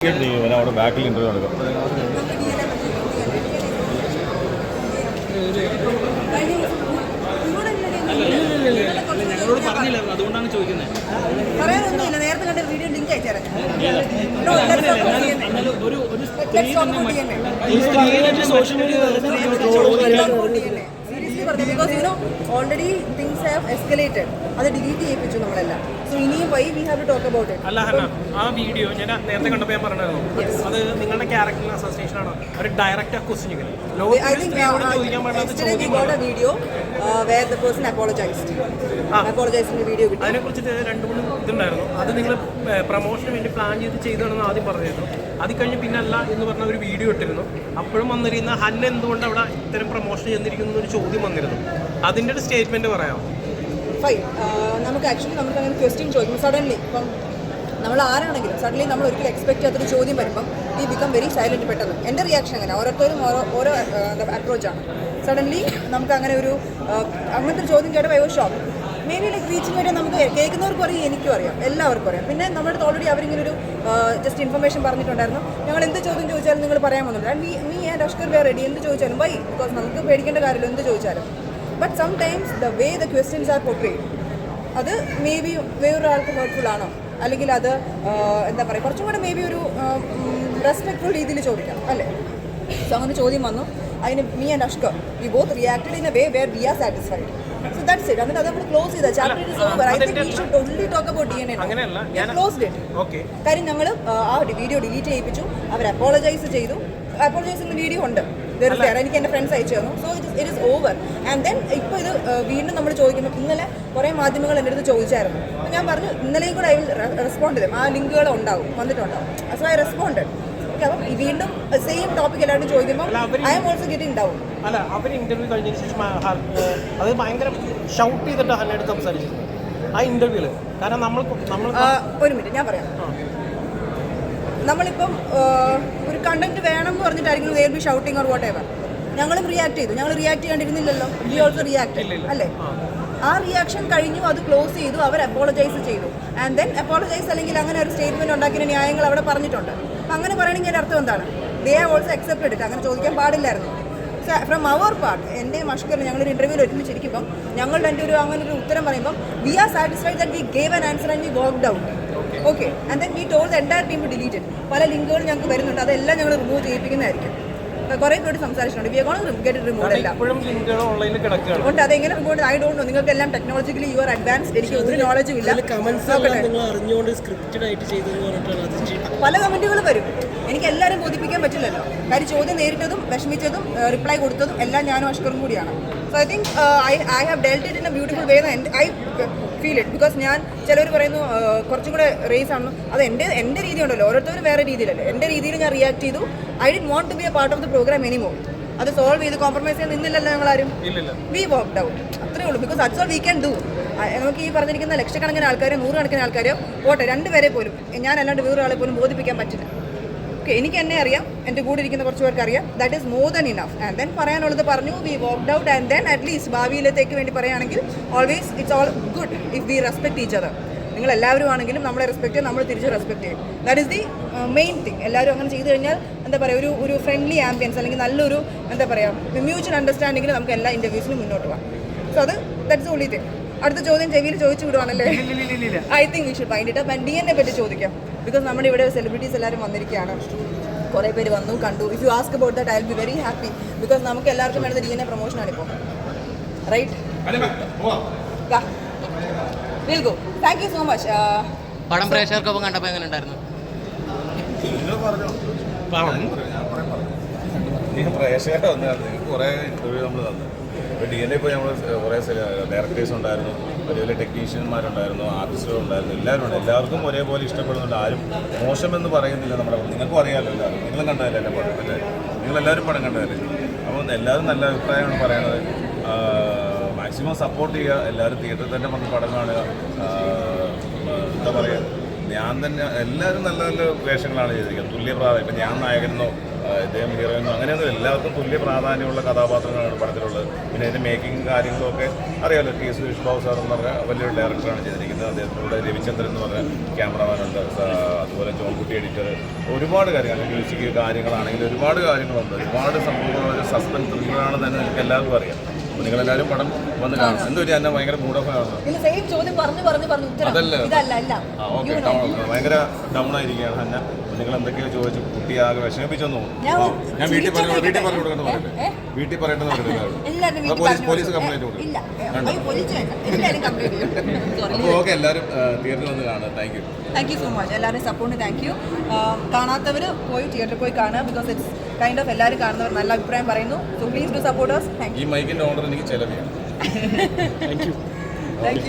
അവിടെ ബാക്കിൽ ഇന്റർവ്യൂ നടക്കും ഞങ്ങളോട് പറഞ്ഞില്ല അതുകൊണ്ടാണ് ചോദിക്കുന്നത് പറയാനൊന്നുമില്ല നേരത്തെ കണ്ട വീഡിയോ ലിങ്ക് ഒരു ഒരു സ്ത്രീ സോഷ്യൽ മീഡിയ സീരിയസ്ലി പറഞ്ഞു because you know already things have escalated അത് ഡിലീറ്റ് ചെയ്യിപ്പിച്ചു നമ്മളെല്ലാം. സോ ഇനിയും why we have to talk about it അല്ല ഹന ആ വീഡിയോ ഞാൻ നേരത്തെ കണ്ടപ്പോൾ ഞാൻ പറഞ്ഞായിരുന്നു അത് നിങ്ങളുടെ ക്യാരക്ടറിന് അസോസിയേഷൻ ആണ്? ഒരു ഡയറക്റ്റ് uh, uh, കിട്ടി. അതിനെ കുറിച്ചിട്ട് രണ്ട് മൂന്ന് ഇതുണ്ടായിരുന്നു. നിങ്ങൾ പ്രൊമോഷന് വേണ്ടി പ്ലാൻ ചെയ്ത് ചെയ്തതാണെന്ന് ആദ്യം പറഞ്ഞിരുന്നു. അത് കഴിഞ്ഞ് പിന്നെ അല്ല എന്ന് പറഞ്ഞ ഒരു വീഡിയോ ഇട്ടിരുന്നു. അപ്പോഴും വന്നിരുന്ന ഹന്ന എന്തുകൊണ്ട് അവിടെ ഇത്തരം പ്രൊമോഷൻ ചെന്നിരിക്കുന്നു ചോദ്യം വന്നിരുന്നു. അതിന്റെ ഒരു സ്റ്റേറ്റ്മെന്റ് പറയാമോ. Uh, നമുക്ക് ആക്ച്വലി നമുക്ക് അങ്ങനെ ക്വസ്റ്റ്യൻ ചോദിക്കും. സഡൻലി ഇപ്പം നമ്മൾ ആരാണെങ്കിലും സഡൻലി നമ്മൾ ഒരിക്കലും എക്സ്പെക്ട് ചെയ്യാത്തൊരു ചോദ്യം വരുമ്പം ഈ ബിക്കം വെരി സൈലന്റ് പെട്ടെന്ന്. എന്റെ റിയാക്ഷൻ അങ്ങനെ ഓരോരുത്തരും ഓരോ ഓരോ അപ്രോച്ചാണ് സഡൻലി നമുക്ക് അങ്ങനെ ഒരു അങ്ങനത്തെ ഒരു ചോദ്യം കേട്ടപ്പോൾ I shock maybe like reaching വരെ നമുക്ക് കേൾക്കുന്നവർക്കും അറിയാം എനിക്കും അറിയാം എല്ലാവർക്കും അറിയാം. പിന്നെ നമ്മുടെ അടുത്ത് ഓൾറെഡി അവരിങ്ങനെ ഒരു ജസ്റ്റ് ഇൻഫർമേഷൻ പറഞ്ഞിട്ടുണ്ടായിരുന്നു. ഞങ്ങൾ എന്ത് ചോദ്യം ചോദിച്ചാലും നിങ്ങൾ പറയാൻ വന്നില്ല and me me and Ashkar were ready എന്ത് ചോദിച്ചാലും വൈ ബിക്കോസ് നമുക്ക് പേടിക്കേണ്ട കാര്യമില്ല എന്ത് ചോദിച്ചാലും. But sometimes the way the questions are portrayed അത് മേ ബി വേറൊരാൾക്ക് ഹേർട്ട്ഫുൾ ആണോ? അല്ലെങ്കിൽ അത് എന്താ പറയുക കുറച്ചും കൂടെ മേ ബി ഒരു റെസ്പെക്ട്ഫുൾ രീതിയിൽ ചോദിക്കാം അല്ലേ? സോ അങ്ങനെ ചോദ്യം വന്നു. അതിന് me and Ashkar we both reacted in a way where we are satisfied so that's it എന്നിട്ട് അത് നമ്മൾ ക്ലോസ് ചെയ്ത chapter is over I think we should only talk about D N A closed it കാര്യം ഞങ്ങൾ ആ video delete ചെയ്യിപ്പിച്ചു. അവർ apologise ചെയ്തു. അപ്പോളജൈസിന്റെ വീഡിയോ ഉണ്ട്. എനിക്ക് എന്റെ ഫ്രണ്ട്സ് അയച്ചു തന്നു. So it it is over and then ഇപ്പോൾ ഇത് വീണ്ടും നമ്മൾ ചോദിക്കുന്നു ഇന്നലെ കുറേ മാധ്യമങ്ങൾ എന്റെ അടുത്ത് ചോദിച്ചായിരുന്നു. ഞാൻ പറഞ്ഞു ഇന്നലെയും കൂടെ ഐ വിൽ റെസ്പോണ്ട് ചെയ്യും ആ ലിങ്കുകൾ ഉണ്ടാവും. വന്നിട്ടുണ്ടാവും. സോ ഐ റെസ്പോണ്ടഡ് ഓക്കെ അപ്പം വീണ്ടും സെയിം ടോപ്പിക് എല്ലാവരും ചോദിക്കുമ്പോൾ I am also getting down അല്ല അവർ ഇന്റർവ്യൂ കഴിഞ്ഞതിന് ശേഷം ആ അത് ഭയങ്കര ഷൗട്ട് ചെയ്തിട്ട് ഹന്നയുടെ ആ ഇന്റർവ്യൂൽ കാരണം നമ്മൾ നമ്മൾ ഒരു മിനിറ്റ് ഞാൻ പറയാം. നമ്മളിപ്പം ഒരു കണ്ടന്റ് വേണം എന്ന് പറഞ്ഞിട്ടായിരിക്കും they be shouting or whatever ഞങ്ങളും റിയാക്ട് ചെയ്തു. ഞങ്ങൾ റിയാക്ട് ചെയ്യാണ്ടിരുന്നില്ലല്ലോ. വി ഓൾസോ റിയാക്ട് അല്ലേ? ആ റിയാക്ഷൻ കഴിഞ്ഞു അത് ക്ലോസ് ചെയ്തു അവർ അപ്പോളജൈസ് ചെയ്തു. ആൻഡ് ദെൻ അപ്പോളജൈസ് അല്ലെങ്കിൽ അങ്ങനെ ഒരു സ്റ്റേറ്റ്മെന്റ് ഉണ്ടാക്കിയ ന്യായങ്ങൾ അവിടെ പറഞ്ഞിട്ടുണ്ട്. അപ്പം അങ്ങനെ പറയണമെങ്കിൽ എന്റെ അർത്ഥം എന്താണ്? They are also accepted it അങ്ങനെ ചോദിക്കാൻ പാടില്ലായിരുന്നു. സോ ഫ്രം അവർ പാർട്ട് എന്റെ മഷ്കർ ഞങ്ങളൊരു ഇന്റർവ്യൂവിൽ ഒരുമിച്ചിരിക്കുമ്പം ഞങ്ങൾ എന്റെ ഒരു അങ്ങനെ ഒരു ഉത്തരം പറയുമ്പോൾ we are satisfied that we gave an answer and we work out okay and then we told the entire team deleted പല ലിങ്കുകൾ ഞങ്ങൾക്ക് വരുന്നുണ്ട്. അതെല്ലാം ഞങ്ങൾ റിമൂവ് ചെയ്യിപ്പിക്കുന്നതായിരിക്കും. കുറേ പേരോട് സംസാരിച്ചിട്ടുണ്ട്. വി ഗോൺ ഗെറ്റ് റിമൂവ് എല്ലാം. ഇപ്പോഴും ലിങ്കുകൾ ഓൺലൈനിൽ കിടക്കുകയാണ്. അതുകൊണ്ട് അതെങ്ങനെ റിമൂവ് ഐ ഡോണ്ട് നോ നിങ്ങൾക്ക് എല്ലാം ടെക്നോളജിക്കലി യു ആർ അഡ്വാൻസ്ഡ് എനിക്ക് ഒരു നോളജും ഇല്ല. നോക്കട്ടെ. നിങ്ങൾ അറിഞ്ഞുകൊണ്ട് സ്ക്രിപ്റ്റഡ് ആയിട്ട് ചെയ്തെന്ന് പറഞ്ഞിട്ടാണ് അത് ചെയ്തത്. പല കമന്റുകൾ വരും. എനിക്ക് എല്ലാവരും ബോധിപ്പിക്കാൻ പറ്റില്ലല്ലോ. കാര്യം ചോദ്യം നേരിട്ടതും വിഷമിച്ചതും റിപ്ലൈ കൊടുത്തതും എല്ലാം ഞാനും അഷ്കറും കൂടിയാണ്. So I think I I have dealt it in a beautiful way I feel it because ഞാൻ ചിലർ പറയുന്നു കുറച്ചും കൂടെ റേസ് ആണ് അത് എന്റെ എന്റെ രീതി ഉണ്ടല്ലോ ഓരോരുത്തരും വേറെ രീതിയിലല്ലേ. എന്റെ രീതിയിൽ ഞാൻ റിയാക്ട് ചെയ്തു. I didn't want to be a part of the programme anymore അത് സോൾവ് ചെയ്ത് കോംപ്രമൈസ് ചെയ്യാൻ നിന്നില്ലല്ലോ ഞങ്ങളാരും. ആരും വി വോക്ക് ഔട്ട് അത്രേ ഉള്ളൂ. Because that's all we can do നമുക്ക് ഈ പറഞ്ഞിരിക്കുന്ന ലക്ഷക്കണക്കിന് ആൾക്കാരും നൂറുകണക്കിന് ആൾക്കാരും പോട്ടെ രണ്ടുപേരെ പോലും ഞാൻ അല്ലാണ്ട് വേറെ ആളെ പോലും ബോധിപ്പിക്കാൻ പറ്റില്ല. ഓക്കെ എനിക്ക് എന്നെ അറിയാം. എന്റെ കൂടെ ഇരിക്കുന്ന കുറച്ച് പേർക്ക് അറിയാം. That is more than enough and then പറയാനുള്ളത് പറഞ്ഞു we walked out and then at least ഭാവിയിലത്തേക്ക് വേണ്ടി പറയുകയാണെങ്കിൽ always it's all good if we respect each other നിങ്ങൾ എല്ലാവരും ആണെങ്കിലും നമ്മളെ റെസ്പെക്ട് ചെയ്യും നമ്മൾ തിരിച്ച് റെസ്പെക്ട് ചെയ്യും. That is the main thing എല്ലാവരും അങ്ങനെ ചെയ്തു കഴിഞ്ഞാൽ എന്താ പറയുക ഒരു ഒരു ഫ്രണ്ട്ലി ആംബിയൻസ് അല്ലെങ്കിൽ നല്ലൊരു എന്താ പറയുക മ്യൂച്വൽ അണ്ടർസ്റ്റാൻഡിങ്ങിൽ നമുക്ക് എല്ലാ ഇന്റർവ്യൂസിനും മുന്നോട്ട് പോകാം. സോ അത് ദാറ്റ്സ് ഓൺലി തിങ് അടുത്ത ചോദ്യം ജെവിയിൽ ചോദിച്ചു വിടുവാണല്ലേ? I think we should find it up and D എന്നെ പറ്റി ചോദിക്കാം. ബിക്കോസ് നമ്മുടെ ഇവിടെ സെലിബ്രിറ്റീസ് എല്ലാവരും വന്നിരിക്കുകയാണ്. കുറേ പേര് വന്നു കണ്ടു. If you ask about that I be very happy because നമുക്ക് എല്ലാവർക്കും വേണ്ടത് ഡി എൻ എ പ്രൊമോഷനാണ് ഇപ്പോൾ right will go thank you so much പടം പ്രേക്ഷകർക്കൊപ്പം കണ്ടപ്പോൾ എങ്ങനെ ഉണ്ടായിരുന്നു? പ്രേക്ഷകരെ വന്നായിരുന്നു നിങ്ങൾക്ക് കുറേ ഇന്റർവ്യൂ നമ്മൾ തന്നു. ഇപ്പോൾ ഡി എൻ എ ഇപ്പോൾ നമ്മൾ കുറേ ഡയറക്ടേഴ്സ് ഉണ്ടായിരുന്നു. വലിയ വലിയ ടെക്നീഷ്യന്മാരുണ്ടായിരുന്നു ആർട്ടിസ്റ്റുകൾ ഉണ്ടായിരുന്നു എല്ലാവരും ഉണ്ട്. എല്ലാവർക്കും ഒരേപോലെ ഇഷ്ടപ്പെടുന്നുണ്ട്. ആരും മോശമെന്ന് പറയുന്നില്ല നമ്മുടെ നിങ്ങൾക്കും അറിയാമല്ലോ എല്ലാവരും. നിങ്ങളും കണ്ടതല്ലേ എന്റെ പടം? അല്ലേ നിങ്ങളെല്ലാവരും പടം കണ്ടതല്ലേ? അപ്പോൾ എല്ലാവരും നല്ല അഭിപ്രായമാണ് പറയണത്. മാക്സിമം സപ്പോർട്ട് ചെയ്യുക എല്ലാവരും തിയേറ്ററിൽ തന്നെ വന്ന് പടം കാണുക എന്താ പറയുക ഞാൻ തന്നെ എല്ലാവരും നല്ല നല്ല വേഷങ്ങളാണ് ചെയ്തിരിക്കുന്നത്. തുല്യ പ്രാധാന്യം ഇപ്പം ഞാൻ നായകനെന്നോ ഇദ്ദേഹം ഹീറോയിനോ അങ്ങനെയൊന്നും എല്ലാവർക്കും തുല്യ പ്രാധാന്യമുള്ള കഥാപാത്രങ്ങളാണ് പടത്തിലുള്ളത്. പിന്നെ അതിന്റെ മേക്കിംഗ് കാര്യങ്ങളൊക്കെ അറിയാമല്ലോ ടി സുരേഷ് ബാബു സാർ എന്ന് പറഞ്ഞ വലിയൊരു ഡയറക്ടറാണ് ചെയ്തിരിക്കുന്നത്. അദ്ദേഹത്തിലൂടെ രവിചന്ദ്രൻ എന്ന് പറഞ്ഞ ക്യാമറമാനുണ്ട് അതുപോലെ ജോൺകുട്ടി എഡിറ്റർ ഒരുപാട് കാര്യങ്ങൾ മ്യൂസിക് കാര്യങ്ങളാണെങ്കിൽ ഒരുപാട് കാര്യങ്ങളുണ്ട്. ഒരുപാട് സംഭവങ്ങൾ ഒരു സസ്പെൻസ് ത്രില്ലറാണെന്ന് തന്നെ നിങ്ങൾക്ക് എല്ലാവർക്കും അറിയാം. അപ്പോൾ നിങ്ങളെല്ലാവരും പടം വന്ന് കാണും. എന്തൊരു എന്നെ ഭയങ്കര മൂഡ് ഓഫ് ആണ്. അതല്ല. ഭയങ്കര ഡൗൺ ആയിരിക്കുകയാണ് ഹന്ന. നിങ്ങൾ എന്തൊക്കെയോ ചോദിച്ചു കുട്ടി ആകെ വിഷമിപ്പിച്ചെന്ന് ഞാൻ വീട്ടിൽ പറഞ്ഞു വീട്ടിൽ പറഞ്ഞു കൊടുക്കണം? പറയട്ടെ വീട്ടിൽ പറയണ്ടെന്ന് പറയട്ടെ പോലീസ് പോലീസ് കംപ്ലൈന്റ് കൊടുക്കും ഓക്കെ എല്ലാവരും തിയേറ്ററിൽ വന്ന് കാണാം thank you thank you so much എല്ലാവരും സപ്പോർട്ടിന് താങ്ക് യു കാണാത്തവർ പോയി തിയേറ്ററിൽ പോയി കാണുക ബിക്കോസ് ഇറ്റ്സ് കൈൻഡ് ഓഫ് എല്ലാവരും കാണുന്നവർ നല്ല അഭിപ്രായം പറയുന്നു. So please do supporters thank ഈ മൈക്കിന്റെ ഓർഡർ എനിക്ക് ചെലവ് ചെയ്യണം യു താങ്ക് യു